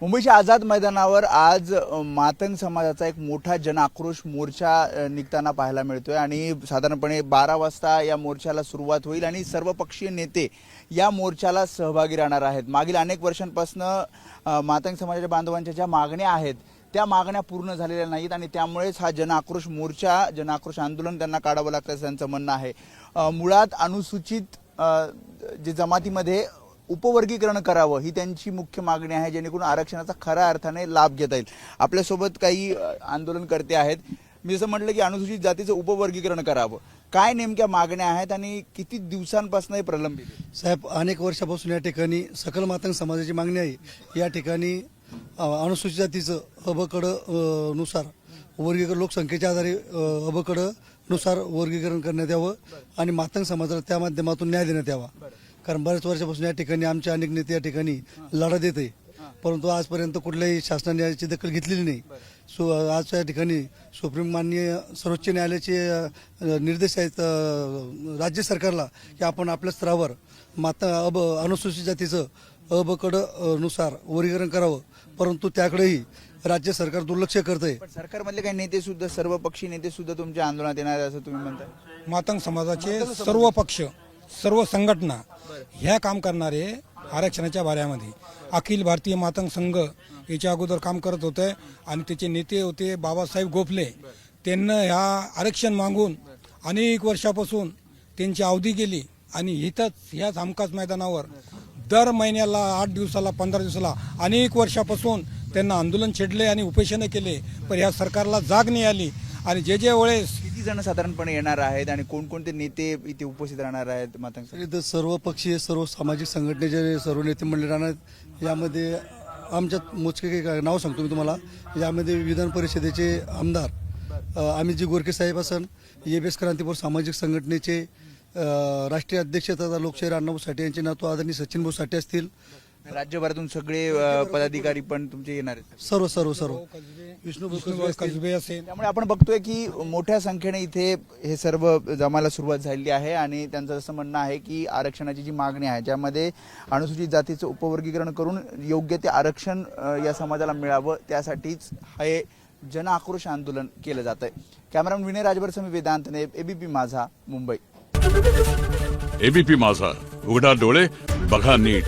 मुंबईच्या आझाद मैदानावर आज मातंग समाजाचा एक मोठा जनआक्रोश मोर्चा निघताना पाहायला मिळतोय आणि साधारणपणे बारा वाजता या मोर्चाला सुरुवात होईल आणि सर्वपक्षीय नेते या मोर्चाला सहभागी राहणार आहेत. मागील अनेक वर्षांपासून मातंग समाजाच्या बांधवांच्या ज्या मागण्या आहेत त्या मागण्या पूर्ण झालेल्या नाहीत आणि त्यामुळेच हा जनआक्रोश मोर्चा जनआक्रोश आंदोलन त्यांना काढावं लागतं असं त्यांचं म्हणणं आहे. मुळात अनुसूचित जे जमातीमध्ये उपवर्गीकरण करावं ही त्यांची मुख्य मागणी आहे जेणेकरून आरक्षणाचा खऱ्या अर्थाने लाभ घेता येईल. आपल्यासोबत काही आंदोलनकर्ते आहेत. मी जसं म्हटलं की अनुसूचित जातीचं उपवर्गीकरण करावं. काय नेमक्या मागण्या आहेत आणि किती दिवसांपासून हे प्रलंबित साहेब अनेक वर्षापासून या ठिकाणी सकल मातंग समाजाची मागणी आहे. या ठिकाणी अनुसूचित जातीचं अबकडं नुसार वर्गीकरण लोकसंख्येच्या आधारे अ, नुसार वर्गीकरण करण्यात यावं आणि मातंग समाजाला त्या माध्यमातून न्याय देण्यात यावा. कारण बऱ्याच वर्षापासून या ठिकाणी आमचे अनेक नेते या ठिकाणी लढा देत आहे परंतु आजपर्यंत कुठल्याही शासनाने याची दखल घेतलेली नाही. सो आज या ठिकाणी सुप्रीम माननीय सर्वोच्च न्यायालयाचे निर्देश आहेत राज्य सरकारला की आपण आपल्या स्तरावर माता अब अनुसूचित जातीचं अबकडनुसार वर्गीकरण करावं. परंतु त्याकडेही राज्य सरकार दुर्लक्ष करत आहे पण सरकारमधले काही नेते सुद्धा सर्व पक्षी नेते सुद्धा तुमच्या आंदोलनात येणार आहे असं तुम्ही म्हणताय? मातंग समाजाचे सर्व पक्ष सर्व संघटना ह्या काम करणारे आरक्षणाच्या बाऱ्यामध्ये अखिल भारतीय मातंग संघ याच्या अगोदर काम करत होते आणि त्याचे नेते होते बाबासाहेब गोखले. त्यांना ह्या आरक्षण मागून अनेक वर्षापासून त्यांची अवधी गेली आणि इथंच ह्याच हमखास मैदानावर दर महिन्याला आठ दिवसाला पंधरा दिवसाला अनेक वर्षापासून त्यांना आंदोलन छेडले आणि उपेशनं केले. पण ह्या सरकारला जाग नाही आली. आणि जे जे वेळेस किती जण साधारणपणे येणार आहेत आणि कोणकोणते नेते इथे उपस्थित राहणार आहेत मातांग इथं सर्व पक्षीय सर्व सामाजिक संघटनेचे सर्व नेते मंडळी राहणार यामध्ये आमच्यात मोजके काही नाव सांगतो मी तुम्हाला. यामध्ये विधान परिषदेचे आमदार अ, अमितजी गोरखे साहेब असन एबीएस क्रांतीपूर सामाजिक संघटनेचे राष्ट्रीय अध्यक्ष तथा लोकशाही अण्णाभाऊ साठे यांचे नातू आदरणीय सचिन भाऊ साठे असतील राज्यभरातून सगळे अ, पदाधिकारी पण तुमचे येणार आहेत. सर्व सर्व सर्व. विष्णू कसबे असेल. त्यामुळे आपण बघतोय की मोठ्या संख्येने इथे हे सर्व जमायला सुरुवात झालेली आहे आणि त्यांचं असं म्हणणं आहे की आरक्षणाची जी मागणी आहे ज्यामध्ये अनुसूचित जातीचं उपवर्गीकरण करून योग्य ते आरक्षण अ, या समाजाला मिळावं त्यासाठीच हे जन आक्रोश आंदोलन केलं जात आहे कॅमेरामन विनय राजभर समी वेदांतने एबीपी माझा मुंबई. एबीपी माझा उघडा डोळे बघा नीट.